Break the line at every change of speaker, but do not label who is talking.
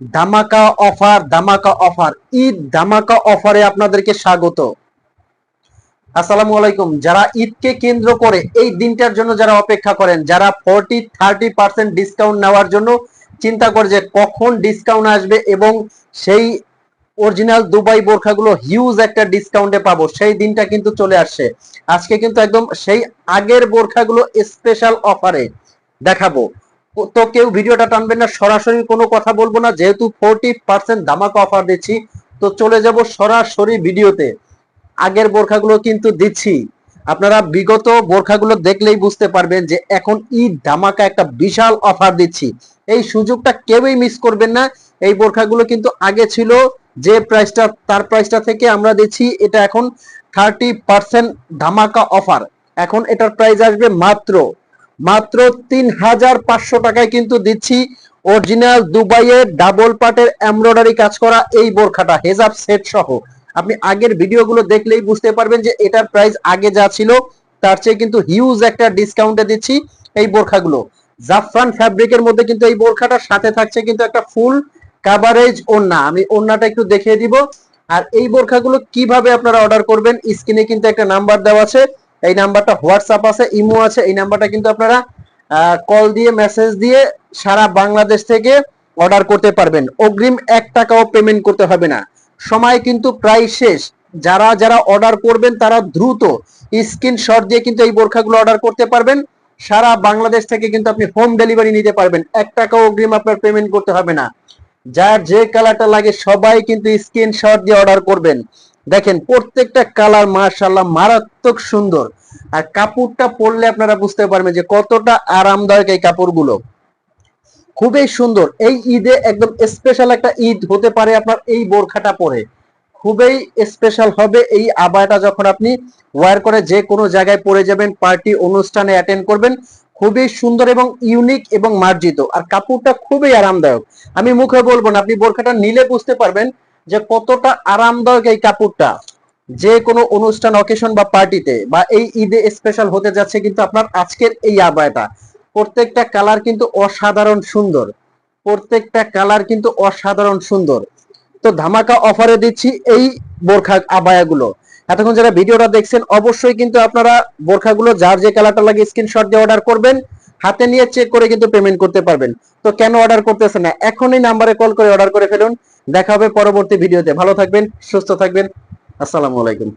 ধামাকা অফার ধামাকা অফার। ঈদ ধামাকা অফারে আপনাদেরকে স্বাগত। আসসালামু আলাইকুম। যারা ঈদকে কেন্দ্র করে এই দিনটার জন্য যারা অপেক্ষা করেন, যারা ফোরটি, থার্টি পার্সেন্ট ডিসকাউন্ট নেওয়ার জন্য চিন্তা করে যে কখন ডিসকাউন্ট আসবে এবং সেই অরিজিনাল দুবাই বোরখাগুলো হিউজ একটা ডিসকাউন্টে পাবো, সেই দিনটা কিন্তু চলে আসছে। আজকে কিন্তু একদম সেই আগের বোরখাগুলো স্পেশাল অফারে দেখাবো। তো কেউ ভিডিওটা টানবেন না, সরাসরি কোনো কথা বলব না, যেহেতু ফোরটি পার্সেন্ট ধামাকা অফার দিচ্ছি, তো চলে যাব সরাসরি ভিডিওতে। আগের বোরখাগুলো কিন্তু দিচ্ছি। আপনারা বিগত বোরখাগুলো দেখলেই বুঝতে পারবেন যে এখন ঈদ ধামাকা একটা বিশাল অফার দিচ্ছি। এই সুযোগটা কেউই মিস করবেন না। এই বোরখাগুলো কিন্তু আগে ছিল, যে প্রাইসটা তার প্রাইসটা থেকে আমরা দিচ্ছি, এটা এখন থার্টি পার্সেন্ট ধামাকা অফার এখন এটার প্রাইস আসবে মাত্র মাত্র তিন হাজার পাঁচশো টাকায় কিন্তু দিচ্ছি অরিজিনাল দুবাইয়ের ডাবল পাটের এমব্রয়ডারি কাজ করা এই বোরখাটা হেজাব সেট সহ। আপনি আগের ভিডিওগুলো দেখলেই বুঝতে পারবেন যে এটার প্রাইস আগে যা ছিল, তার চেয়ে কিন্তু হিউজ একটা ডিসকাউন্টে দিচ্ছি এই বোরখাগুলো। জাফরান ফ্যাব্রিকের মধ্যে কিন্তু এই বোরখাটার সাথে থাকছে কিন্তু একটা ফুল কাভারেজ ওন্না আমি ওন্নাটা একটু দেখিয়ে দিব। আর এই বোরখাগুলো কীভাবে আপনারা অর্ডার করবেন স্ক্রিনে কিন্তু একটা নাম্বার দেওয়া আছে। এই নাম্বারটা হোয়াটসঅ্যাপ আছে, ইমো আছে, এই নাম্বারটা কিন্তু আপনারা কল দিয়ে, মেসেজ দিয়ে সারা বাংলাদেশ থেকে অর্ডার করতে পারবেন। অগ্রিম এক টাকাও পেমেন্ট করতে হবে না। সময় কিন্তু প্রায় শেষ। যারা যারা অর্ডার করবেন, তারা দ্রুত স্ক্রিনশট দিয়ে কিন্তু এই বোরখাগুলো অর্ডার করতে পারবেন। সারা বাংলাদেশ থেকে কিন্তু আপনি হোম ডেলিভারি নিতে পারবেন। এক টাকাও অগ্রিম আপনার পেমেন্ট করতে হবে না। যার যে কালারটা লাগে, সবাই কিন্তু স্ক্রিনশট দিয়ে অর্ডার করবেন। দেখেন, প্রত্যেকটা কালার মার্শাল্লাহ মারাত্মক সুন্দর। আর কাপড়টা পরলে আপনারা বুঝতে পারবেন যে কতটা আরামদায়ক এই কাপড়গুলো। খুবই সুন্দর। এই ঈদে একদম স্পেশাল একটা ঈদ হতে পারে আপনার এই বোরখাটা পরে। খুবই স্পেশাল হবে এই আবায়াটা যখন আপনি ওয়ার করে যে কোনো জায়গায় পরে যাবেন পার্টি অনুষ্ঠানে অ্যাটেন্ড করবেন। খুবই সুন্দর এবং ইউনিক এবং মার্জিত। আর কাপড়টা খুবই আরামদায়ক। আমি মুখে বলব না, আপনি বোরখাটা নিলে বুঝতে পারবেন যে কতটা আরামদায়ক এই কাপড়টা। যে কোনো অনুষ্ঠান অকেশন বা পার্টিতে বা এই ঈদে স্পেশাল হতে যাচ্ছে কিন্তু আপনার আজকের এই আবায়াটা প্রত্যেকটা কালার কিন্তু অসাধারণ সুন্দর। প্রত্যেকটা কালার কিন্তু অসাধারণ সুন্দর। তো ধামাকা অফারে দিচ্ছি এই বোরখা আবায়াগুলো এতক্ষণ যারা ভিডিওটা দেখছেন, অবশ্যই কিন্তু আপনারা বোরখাগুলো, যার যে কালারটা লাগে স্ক্রিনশট দিয়ে অর্ডার করবেন। হাতে নিয়ে চেক করে কিন্তু পেমেন্ট করতে পারবেন। তো কেন অর্ডার করতেছেন না? এখনই নাম্বারে কল করে অর্ডার করে ফেলুন। দেখা হবে পরবর্তী ভিডিওতে ভালো থাকবেন, সুস্থ থাকবেন। আসসালামু আলাইকুম।